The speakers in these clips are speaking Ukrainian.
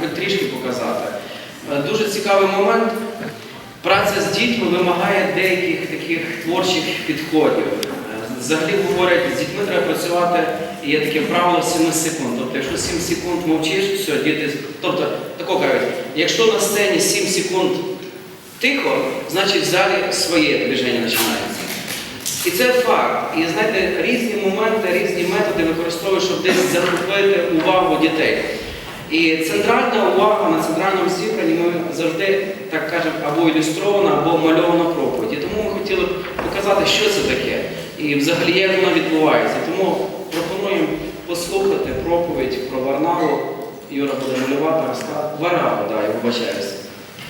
хоч трішки показати. Е, Дуже цікавий момент. Праця з дітьми вимагає деяких таких творчих підходів. Е, Взагалі говорять, з дітьми треба працювати, і є таке правило 7 секунд. Тобто, якщо 7 секунд мовчиш, все, діти. Тобто, тако кажуть, якщо на сцені 7 секунд тихо, значить в залі своє движення починається. І це факт. І знаєте, різні моменти, різні методи використовують, щоб десь захопити увагу дітей. І центральна увага на центральному зібранні ми завжди так кажемо або ілюстрована, або мальована проповідь. І тому ми хотіли б показати, що це таке і взагалі як вона відбувається. Тому пропонуємо послухати проповідь про Варнаву. Юра буде малювати, розказати. Вараву, да, я вибачаюся.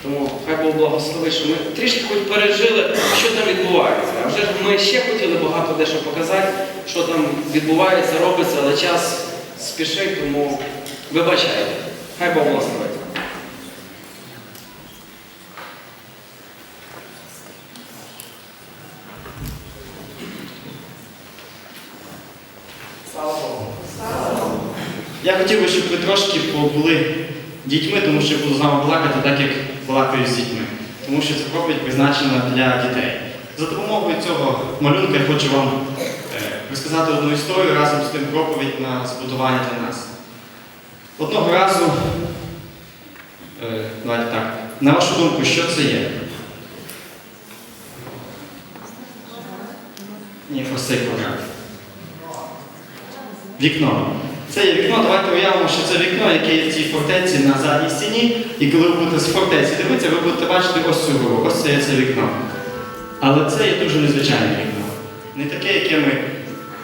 Тому хай Бог благословить, що ми трішки хоч пережили, що там відбувається. А вже ж ми ще хотіли багато дещо показати, що там відбувається, робиться, але час спішить, тому вибачайте. Хай Бог. Я хотів би, щоб ви трошки побули дітьми, тому що я буду з вами балакати так, як балакаю з дітьми. Тому що ця проповідь призначена для дітей. За допомогою цього малюнка я хочу вам е, розказати одну історію разом з тим проповідь на збудування для нас. Одного разу, е, давайте так, на вашу думку, що це є? Ні, цей квадрат. Вікно. Це є вікно, давайте уявимо, що це вікно, яке є в цій фортеці на задній стіні. І коли ви будете з фортеці дивитися, ви будете бачити ось цю гору, ось це є це вікно. Але це є дуже незвичайне вікно. Не таке, яке ми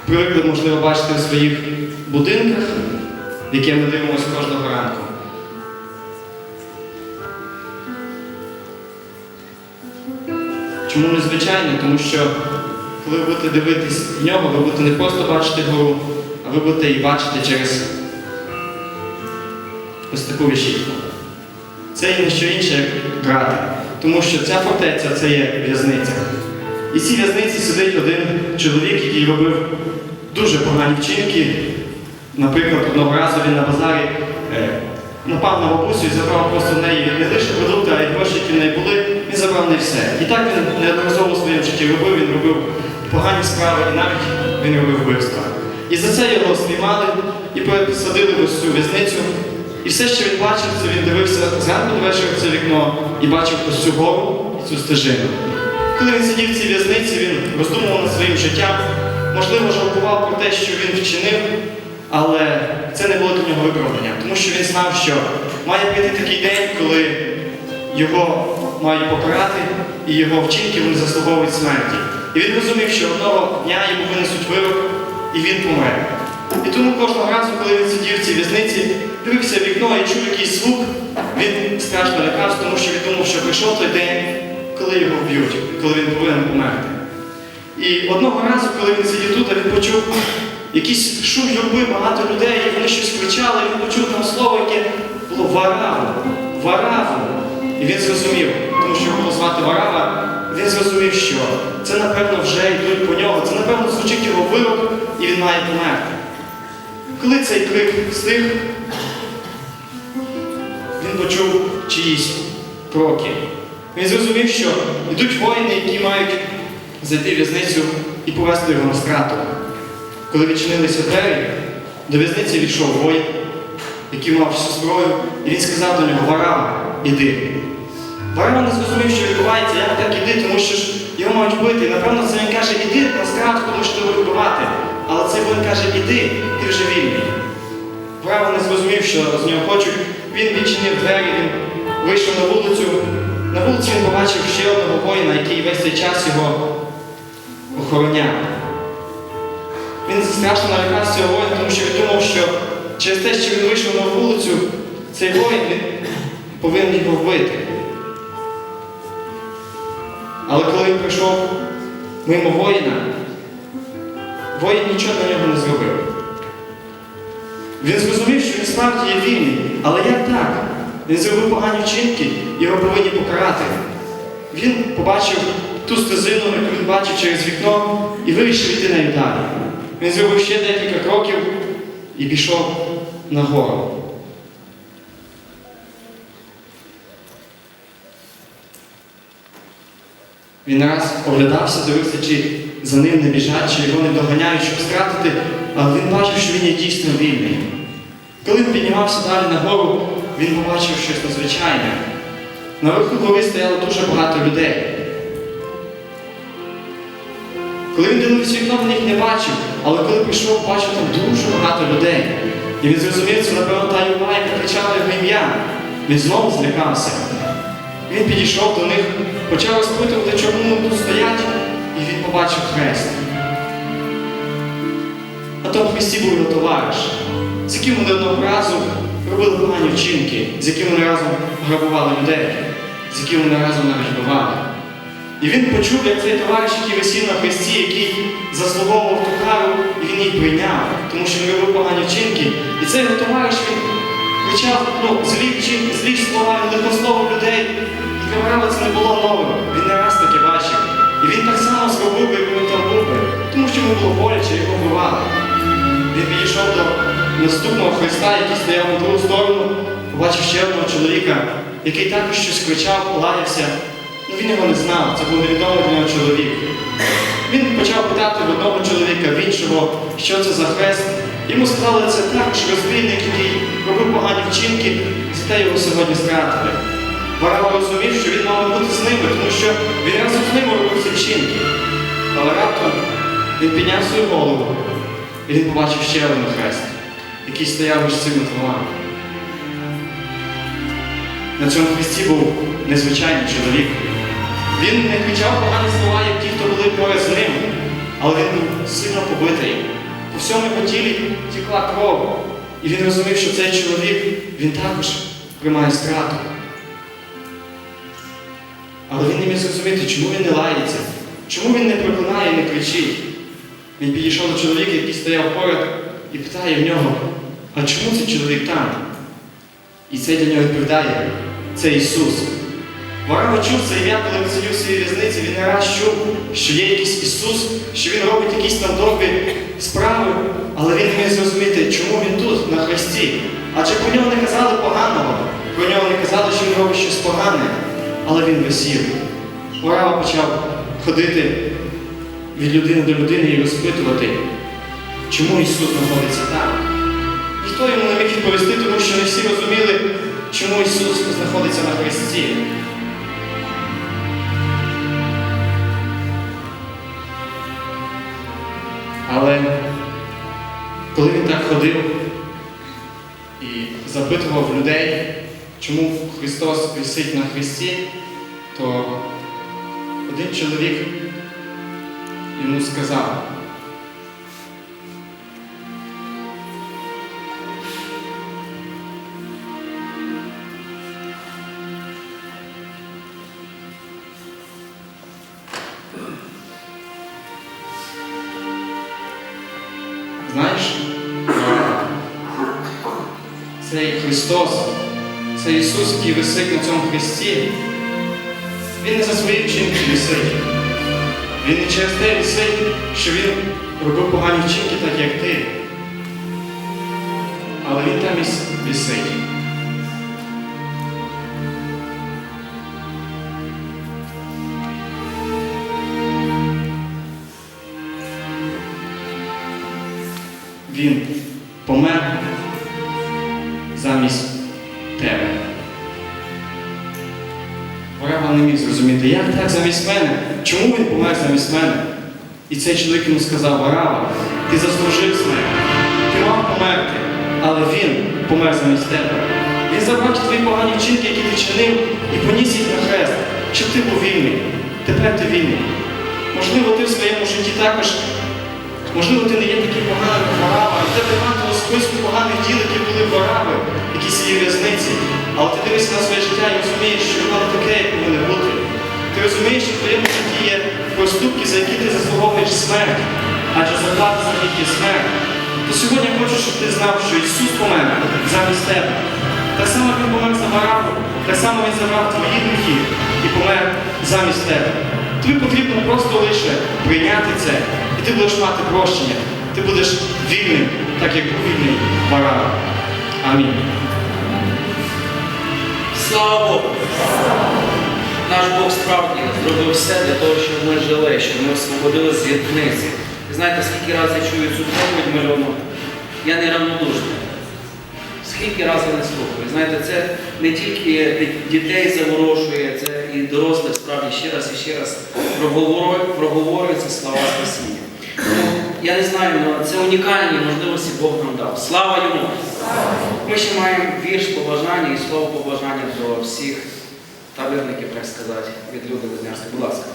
привикли, можливо, бачити у своїх будинках, яке ми дивимося кожного ранку. Чому незвичайне? Тому що коли ви будете дивитись в нього, ви будете не просто бачити гору, а ви будете її бачити через ось таку решітку. Це є не що інше, як грати. Тому що ця фортеця це є в'язниця. І в цій в'язниці сидить один чоловік, який робив дуже погані вчинки. Наприклад, одного разу він на базарі е, напав на бабусю і забрав просто в неї не лише продукти, а й гроші, які в неї були, він забрав не все. І так він неодноразово в своєму житті робив, він робив погані справи і навіть він робив вбивства. І за це його спіймали і посадили в цю в'язницю. І все, що він бачив, це він дивився зранку до вечора це вікно і бачив ось цю гору і цю стежину. Коли він сидів в цій в'язниці, він роздумував над своїм життям, можливо, жалкував про те, що він вчинив, але це не було для нього виправдання, тому що він знав, що має прийти такий день, коли його мають покарати, і його вчинки вони заслуговують смерті. І він розумів, що одного дня йому винесуть вирок, і він помре. І тому кожного разу, коли він сидів в цій в'язниці, дивився вікно і чув якийсь звук, він страшно лякався, тому що він думав, що прийшов той день, коли його вб'ють, коли він повинен померти. І одного разу, коли він сидів тут, він почув якийсь шум юрби, багато людей, і вони щось кричали, і він почув там слово, яке було Вараву, Вараву. І він зрозумів, тому що його звати Варава, він зрозумів, що це, напевно, вже йдуть по нього, це, напевно, звучить його вирок, і він має померти. Коли цей крик стих, він почув чиїсь кроки. Він зрозумів, що йдуть воїни, які мають зайти в в'язницю і повести його на страту. Коли відчинилися двері, до в'язниці війшов воїн, який мав всю зброю, і він сказав до нього Варава, іди. Варава не зрозумів, що відбувається, як так іди, тому що ж його мають вбити. Напевно це він каже, іди на страту, тому що тебе вбивати. Але цей воїн каже, іди, ти вже вільний. Варава не зрозумів, що з нього хочуть. Він відчинив двері, він вийшов на вулицю. На вулиці він побачив ще одного воїна, який весь цей час його охороняв. Він страшно налякався цього воїна, тому що він думав, що через те, що він вийшов на вулицю, цей воїн повинен його вбити. Але коли він прийшов мимо воїна, воїн нічого на нього не зробив. Він зрозумів, що він справді є вільний, але як так? Він зробив погані вчинки, його повинні покарати. Він побачив ту стезину, яку він бачив через вікно, і вирішив йти на далі. Він зробив ще декілька кроків і пішов на гору. Він раз оглядався, дивився, чи за ним не біжать, чи його не доганяють, щоб втратити, але він бачив, що він є дійсно вільний. Коли він піднімався далі на гору, він побачив щось надзвичайне. На верху гори стояло дуже багато людей. Коли він дивився вікно, він їх не бачив, але коли прийшов, бачив там дуже багато людей. І він зрозумів, це, напевно, та юрба, яка кричала його ім'я. Він знову злякався. Він підійшов до них, почав розпитувати, чому вони тут стоять, і він побачив хрест. На тому хресті був його товариш, з яким вони одного разу робили погані вчинки, з яким вони разом грабували людей, з яким вони разом навіть бивали. І він почув, як цей товариш, який висів на хресті, який заслуговував ту кару, і він її прийняв, тому що він робив погані вчинки. І цей його товариш він кричав ну, злі вчинки, злі слова, лихословив людей. І Каврава це не було новим. Він не раз таке бачив. І він так само зробив би, як він там був би, тому що йому було боляче, його вбивали. Він підійшов до наступного Христа, який стояв на другу сторону, побачив ще одного чоловіка, який також щось кричав, лаявся. Він його не знав, це був невідомий для нього чоловік. Він почав питати в одного чоловіка, в іншого, що це за хрест. Йому сказали, це також розбійник, який робив погані вчинки, зате його сьогодні стратили. Варава розумів, що він мав бути з ними, тому що він разом з ними робив ці вчинки. Але раптом він підняв свою голову і він побачив ще один хрест, який стояв між цими двома. На цьому хресті був незвичайний чоловік. Він не кричав погані слова, як ті, хто були поряд з ним, але він був сильно побитий. По всьому його тілі тікла кров. І він розумів, що цей чоловік він також приймає страту. Але він не міг зрозуміти, чому він не лається, чому він не проклинає і не кричить. Він підійшов до чоловіка, який стояв поряд, і питає в нього, а чому цей чоловік там? І цей для нього відповідає, це Ісус. Варава чув це ім'я, коли він сидів в своїй в'язниці, він не раз чув, що є якийсь Ісус, що Він робить якісь там добрі справи, але він не міг зрозуміти, чому він тут, на хресті. Адже про нього не казали поганого, про нього не казали, що він робить щось погане, але він висів. Варава почав ходити від людини до людини і розпитувати, чому Ісус знаходиться там. Ніхто йому не міг відповісти, тому що не всі розуміли, чому Ісус знаходиться на хресті. Але коли він так ходив і запитував людей, чому Христос висить на хресті, то один чоловік йому сказав, Христос, це Ісус, який висить на цьому хресті, Він не за свої вчинки висить. Він не через те висить, що Він робив погані вчинки, так як ти. Але Він там і висить. Він помер міг як так замість мене? Чому він помер замість мене? І цей чоловік йому сказав, Варава, ти заслужив смерть, ти мав померти, але він помер замість тебе. Він забрав твої погані вчинки, які ти чинив, і поніс їх на хрест, щоб ти був вільний. Тепер ти вільний. Можливо, ти в своєму житті також Можливо, ти не є таким поганим як Варава, і тебе немає того списку поганих діл, які були Варави, які сиділи в'язниці. Але ти дивишся на своє життя і розумієш, що розумієш, що в твоєму житті є проступки, за які ти заслуговуєш смерть, адже заплата за них є смерть. То сьогодні я хочу, щоб ти знав, що Ісус помер замість тебе. Так само Він помер за Вараву, так само Він забрав твої гріхи і помер замість тебе. Тобі потрібно просто лише прийняти це, і ти будеш мати прощення. Ти будеш вільним, так як був вільний Варава. Амінь. Слава Богу! Наш Бог справді зробив все для того, щоб ми жили, щоб ми освободили з в'язниці. І знаєте, скільки разів я чую цю проповідь мальону, я не равнодушний. Скільки разів не слухаю. Знаєте, це не тільки дітей заворошує, це і дорослих справді ще раз і ще раз проговорю- проговорюються слова спасіння. Ну, я не знаю, але це унікальні можливості Бог нам дав. Слава йому! Ми ще маємо вірш побажання і слово побажання до всіх табірників, так сказати, від люди Лезнярської. Будь ласка.